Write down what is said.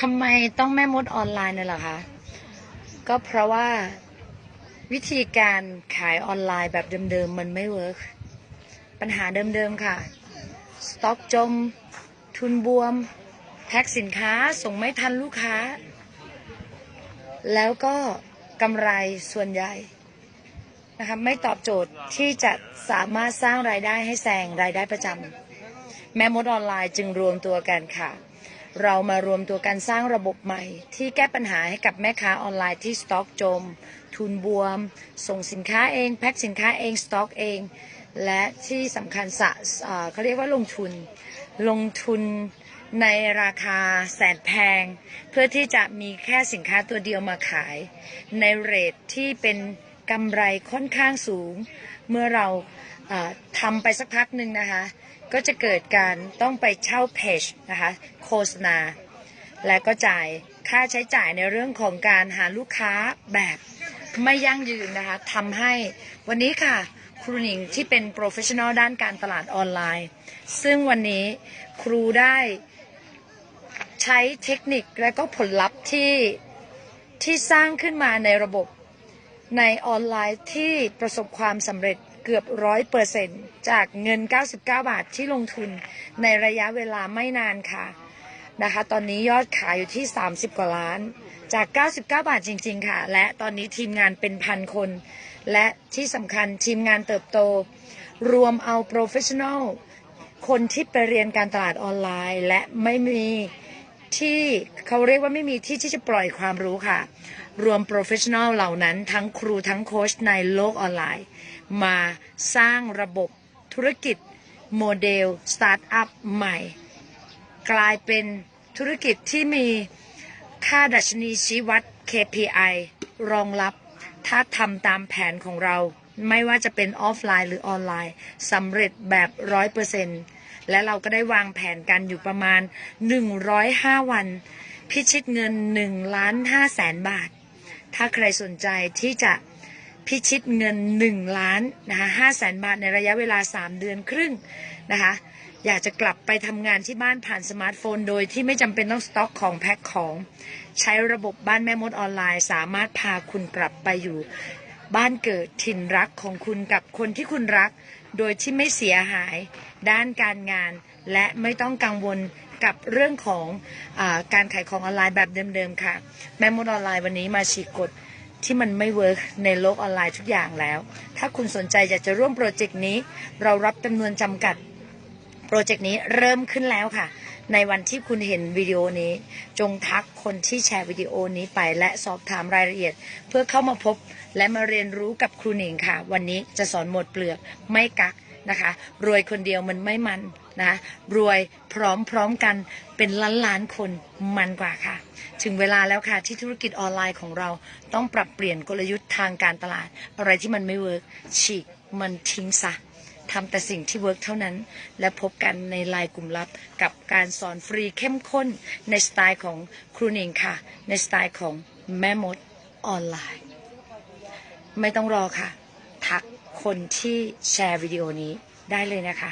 ทำไมต้องแม่มดออนไลน์เนี่ยหรอคะ ก็เพราะว่าวิธีการขายออนไลน์แบบเดิมๆ มันไม่เวิร์กปัญหาเดิมๆ ค่ะ สต็อกจม ทุนบวม แพ็คสินค้าส่งไม่ทันลูกค้า แล้วก็กำไรส่วนใหญ่นะคะไม่ตอบโจทย์ที่จะสามารถสร้างรายได้ให้แซงรายได้ประจำแม่มดออนไลน์จึงรวมตัวกันค่ะ เรามารวมตัวกันสร้างระบบใหม่ ที่แก้ปัญหาให้กับแม่ค้าออนไลน์ที่สต็อกจม ทุนบวม ส่งสินค้าเอง แพ็คสินค้าเองสต็อกเอง และที่สำคัญสะเอ่อเขาเรียกว่าลงทุน ลงทุนในราคาแสนแพง เพื่อที่จะมีแค่สินค้าตัวเดียวมาขาย ในเรทที่เป็น กำไรค่อนข้างสูง เมื่อเราทำไปสักพักหนึ่งนะคะ ก็จะเกิดการต้องไปเช่าเพจนะคะโฆษณา และก็จ่ายค่าใช้จ่ายในเรื่องของการหาลูกค้าแบบไม่ยั่งยืนนะคะทำให้วันนี้ค่ะครูหนิงที่เป็นโปรเฟชชั่นอลด้านการตลาดออนไลน์ ซึ่งวันนี้ครูได้ใช้เทคนิคและก็ผลลัพธ์ที่ที่สร้างขึ้นมาในระบบ ในออนไลน์ที่ประสบความสำเร็จเกือบร้อยเปอร์เซ็นจากเงิน 99 บาทที่ลงทุนในระยะเวลาไม่นานค่ะนะคะ ตอนนี้ยอดขายอยู่ที่ 30 กว่าล้าน จาก 99 บาทจริง ๆ ค่ะ และตอนนี้ทีมงานเป็นพันคน และที่สำคัญทีมงานเติบโต รวมเอาโปรเฟชชั่นอลคนที่ไปเรียนการตลาดออนไลน์ และไม่มีที่เขาเรียกว่าไม่มีที่ที่จะปล่อยความรู้ค่ะ รวมโปรเฟชชั่นอลเหล่านั้นทั้งครูทั้งโค้ชในโลกออนไลน์ มาสร้างระบบธุรกิจโมเดลสตาร์ทอัพใหม่ กลายเป็นธุรกิจที่มีค่าดัชนีชี้วัด KPI รองรับ ถ้าทำตามแผนของเรา ไม่ว่าจะเป็นออฟไลน์หรือออนไลน์สำเร็จแบบร้อยเปอร์เซ็นต์และเราก็ได้วางแผนกันอยู่ประมาณ 105 วัน พิชิตเงิน1ล้าน5แสนบาท ถ้าใครสนใจที่จะพิชิตเงิน 1 ล้านนะคะ5แสนบาทในระยะเวลา 3 เดือนครึ่งนะคะอยากจะกลับไปทำงานที่บ้านผ่านสมาร์ทโฟน โดยที่ไม่จำเป็นต้องสต็อกของแพ็คของ ใช้ระบบบ้านแม่มดออนไลน์ สามารถพาคุณกลับไปอยู่ บ้านเกิดถิ่นรักของคุณกับคนที่คุณรัก โดยที่ไม่เสียหาย ด้านการงาน และไม่ต้องกังวล กับเรื่องของอการขายของออนไลน์แบบเดิมๆค่ะ แม่มดออนไลน์วันนี้มาฉีกกฎที่มันไม่เวิร์กในโลกออนไลน์ทุกอย่างแล้ว ถ้าคุณสนใจอยากจะร่วมโปรเจกต์นี้ เรารับจำนวนจำกัด โปรเจกต์นี้เริ่มขึ้นแล้วค่ะ ในวันที่คุณเห็นวิดีโอนี้ จงทักคนที่แชร์วิดีโอนี้ไป และสอบถามรายละเอียด เพื่อเข้ามาพบและมาเรียนรู้กับครูหนิงค่ะ วันนี้จะสอนหมดเปลือกไม่กัก นะคะ รวยคนเดียวมันไม่มันนะรวยพร้อมๆกันเป็นล้านล้านคนมันกว่าค่ะ ถึงเวลาแล้วค่ะที่ธุรกิจออนไลน์ของเราต้องปรับเปลี่ยนกลยุทธ์ทางการตลาด อะไรที่มันไม่เวิร์กฉีกมันทิ้งซะทำแต่สิ่งที่เวิร์กเท่านั้น และพบกันในไลน์กลุ่มลับกับการสอนฟรีเข้มข้นในสไตล์ของครูนิงค่ะ ในสไตล์ของแม่มดออนไลน์ ไม่ต้องรอค่ะ ทัก คนที่แชร์วิดีโอนี้ได้เลยนะคะ